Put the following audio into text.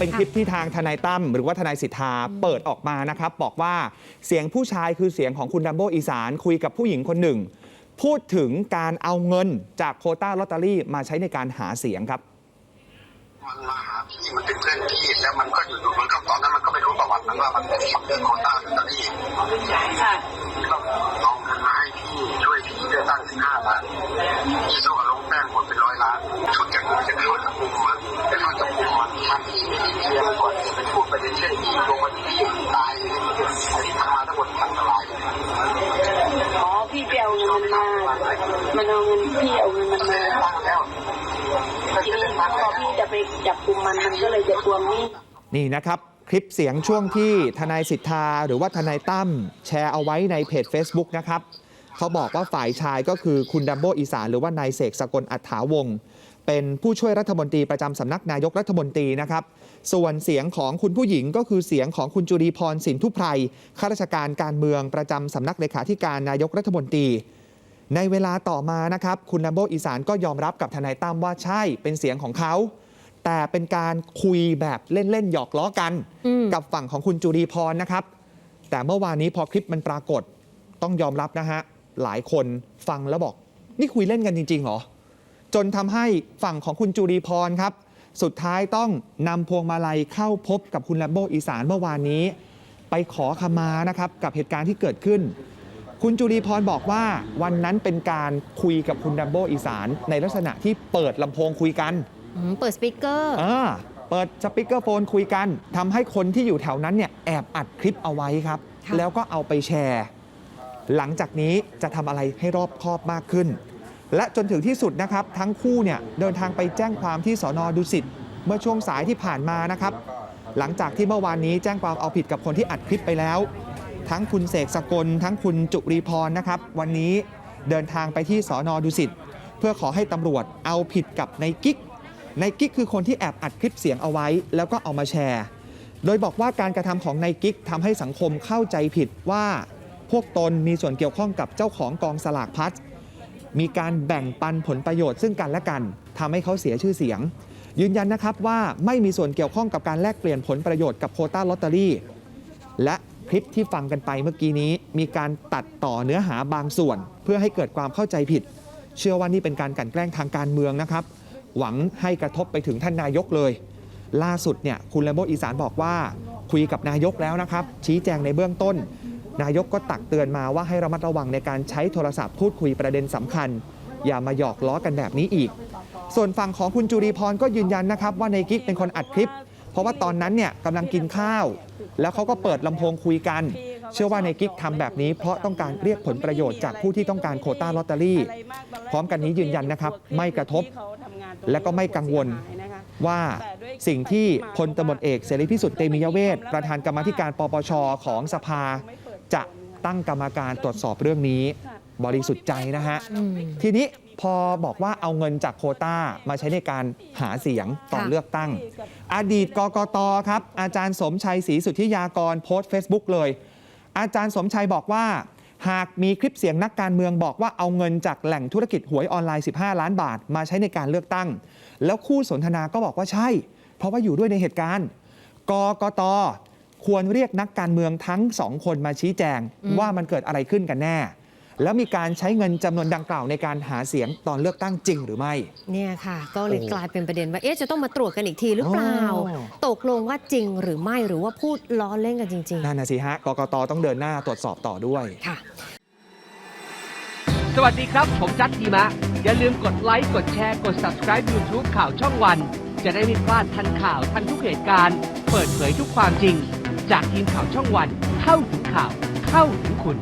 เป็นคลิปที่ทางทนายตั้มหรือว่าทนายสิทธาเปิดออกมานะครับ บอกว่าเสียงผู้ชายคือเสียงของคุณดัมโบอีสานคุยกับผู้หญิงคนหนึ่ง พูดถึงการเอาเงินจากโควต้าลอตเตอรี่มาใช้ในการหาเสียงครับ มันมาหาพี่มันเป็นเพื่อนพี่แล้วมันก็อยู่ๆมันก็ตอนนั้นมันก็ไม่รู้ประวัติมันว่ามันเป็นเรื่องโควต้าลอตเตอรี่ ไปจับกลุ่มมันมันก็เลยจะทวงหนี้ นี่นะครับ คลิปเสียงช่วงที่ทนายสิทธา หรือว่าทนายตั้มแชร์เอาไว้ในเพจ Facebook นะครับเขาบอกว่าฝ่ายชายก็คือคุณดัมโบอีสานหรือว่านายเสกสกลอัฏฐาวงศ์เป็นผู้ช่วยรัฐมนตรีประจำสำนักนายกรัฐมนตรีนะครับ ส่วนเสียงของคุณผู้หญิงก็คือเสียงของคุณจุรีพรสินทุไพรข้าราชการการเมืองประจำสำนักเลขาธิการนายกรัฐมนตรี ในเวลาต่อมานะครับ คุณดัมโบอีสานก็ยอมรับกับทนายตั้มว่าใช่เป็นเสียงของเขา แต่เป็นการคุยแบบเล่น ๆ หยอกล้อกันอืมกับฝั่งของคุณจุรีพรนะครับ แต่เมื่อวานนี้พอคลิปมันปรากฏต้องยอมรับนะฮะ หลายคนฟังแล้วบอก นี่คุยเล่นกันจริงๆเหรอ จนทำให้ฝั่งของคุณจุรีพรครับ สุดท้ายต้องนำพวงมาลัยเข้าพบกับคุณแลมโบอีสานเมื่อวานนี้ ไปขอขมานะครับกับเหตุการณ์ที่เกิดขึ้น คุณจุรีพรบอกว่าวันนั้นเป็นการคุยกับคุณดัมโบอีสาน ในลักษณะที่เปิดลำโพงคุยกัน อืมเปิดสปีกเกอร์อ่าเปิดสปีกเกอร์โฟนคุยกันทำให้คนที่อยู่แถวนั้นเนี่ยแอบอัดคลิปเอาไว้ครับค่ะแล้วก็เอาไปแชร์ หลังจากนี้จะทำอะไรให้รอบคอบมากขึ้น และจนถึงที่สุดนะครับ ทั้งคู่เนี่ยเดินทางไปแจ้งความที่สอนอดุสิตเมื่อช่วงสายที่ผ่านมานะครับ หลังจากที่เมื่อวานนี้แจ้งความเอาผิดกับคนที่อัดคลิปไปแล้ว ทั้งคุณเสกสกล ทั้งคุณจุรีพรนะครับ วันนี้เดินทางไปที่สอนอดุสิตเพื่อขอให้ตำรวจเอาผิดกับในกิ๊ก ในกิ๊กคือคนที่แอบอัดคลิปเสียงเอาไว้ แล้วก็เอามาแชร์ โดยบอกว่าการกระทำของนายกิ๊กทำให้สังคมเข้าใจผิดว่า พวกตนมีส่วนเกี่ยวข้องกับเจ้าของกองสลากพัดมีการแบ่งปันผลประโยชน์ซึ่งกันและกันทำให้เขาเสียชื่อเสียง ยืนยันนะครับว่าไม่มีส่วนเกี่ยวข้องกับการแลกเปลี่ยนผลประโยชน์กับโคต้าลอตเตอรี่ และคลิปที่ฟังกันไปเมื่อกี้นี้ มีการตัดต่อเนื้อหาบางส่วน เพื่อให้เกิดความเข้าใจผิด เชื่อว่านี่เป็นการกลั่นแกล้งทางการเมืองนะครับ หวังให้กระทบไปถึงท่านนายกเลย ล่าสุดเนี่ยคุณแลมโบอีสานบอกว่า คุยกับนายกแล้วนะครับ ชี้แจงในเบื้องต้น นายกก็ตักเตือนมาว่าให้ระมัดระวังในการใช้โทรศัพท์พูดคุยประเด็นสำคัญ อย่ามาหยอกล้อกันแบบนี้อีก ส่วนฝั่งของคุณจุรีพรก็ยืนยันนะครับว่าในกิ๊กเป็นคนอัดคลิป เพราะว่าตอนนั้นเนี่ยกำลังกินข้าว แล้วเขาก็เปิดลำโพงคุยกัน เชื่อว่าในกิ๊กทำแบบนี้เพราะต้องการเรียกผลประโยชน์จากผู้ที่ต้องการโควต้าลอตเตอรี่ พร้อมกันนี้ยืนยันนะครับ ไม่กระทบและก็ไม่กังวลว่าสิ่งที่พลตำรวจเอกเสรีพิสุทธิ์เตมียเวทประธานกรรมธิการปปชของสภา จะตั้งกรรมการตรวจสอบเรื่องนี้ บริสุทธิ์ใจนะฮะ ทีนี้พอบอกว่าเอาเงินจากโควต้ามาใช้ในการหาเสียงตอนค่ะเลือกตั้ง อดีตกกตครับ อาจารย์สมชัยศรีสุทธิยากรโพสต์ Facebook เลย อาจารย์สมชัยบอกว่า หากมีคลิปเสียงนักการเมืองบอกว่าเอาเงินจากแหล่งธุรกิจหวยออนไลน์ 15 ล้านบาท มาใช้ในการเลือกตั้ง แล้วคู่สนทนาก็บอกว่าใช่ เพราะว่าอยู่ด้วยในเหตุการณ์กกตควรเรียกนักการเมืองทั้งสองคนมาชี้แจงว่ามันเกิดอะไรขึ้นกันแน่ แล้วมีการใช้เงินจำนวนดังกล่าวในการหาเสียงตอนเลือกตั้งจริงหรือไม่ เนี่ยค่ะ ก็เลยโอ้กลายเป็นประเด็นว่าเอ๊ะจะต้องมาตรวจกันอีกทีหรือเปล่าอ๋อตกลงว่าจริงหรือไม่หรือว่าพูดล้อเล่นกันจริงนั่นนะสิฮะกกตต้องเดินหน้าตรวจสอบต่อด้วยๆค่ะสวัสดีครับ ผมจัดทีมะ อย่าลืมกดไลค์ กดแชร์ กด subscribe YouTube ข่าวช่องวัน จะได้ไม่พลาดทันข่าวทันทุกเหตุการณ์ เปิดเผยทุกความจริง จากทีมข่าวช่องวัน เข้าถึงข่าว เข้าถึงคุณ